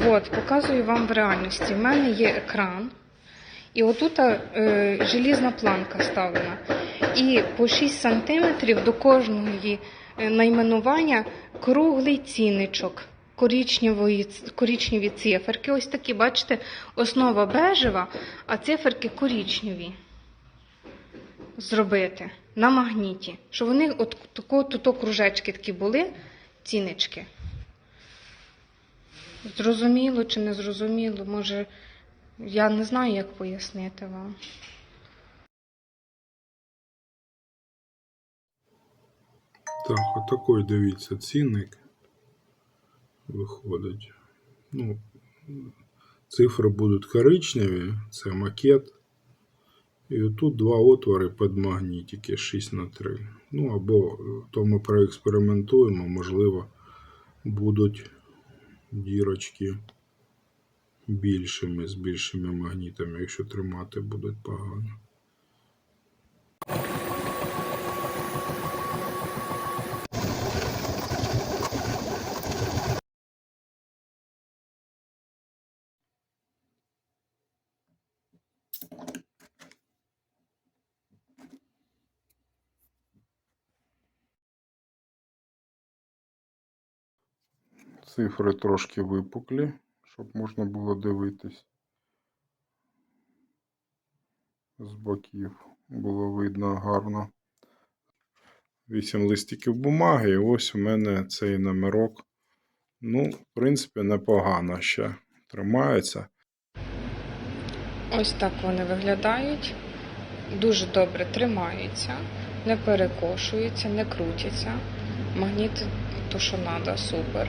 От, показую вам в реальності. У мене є екран, і отут е, желізна планка ставлена. І по 6 см до кожної е, найменування круглий ціничок. Корічневої, корічневі циферки. Ось такі, бачите, основа бежева, а циферки корічневі. Зробити на магніті. Щоб вони от тако, тут кружечки такі були, цінички. Зрозуміло чи не зрозуміло, може, я не знаю, як пояснити вам. Так, отакий, дивіться, цінник виходить. Ну, цифри будуть коричневі, це макет. І отут два отвори під магнітики 6 на 3. Ну або то ми проекспериментуємо, можливо, будуть дірочки більшими, з більшими магнітами, якщо тримати будуть погано. Цифри трошки випуклі, щоб можна було дивитись. З боків було видно гарно. Вісім листиків бумаги, і ось у мене цей номерок. Ну, в принципі, непогано ще тримається. Ось так вони виглядають. Дуже добре тримаються, не перекошуються, не крутяться. Магніт то, що треба, супер.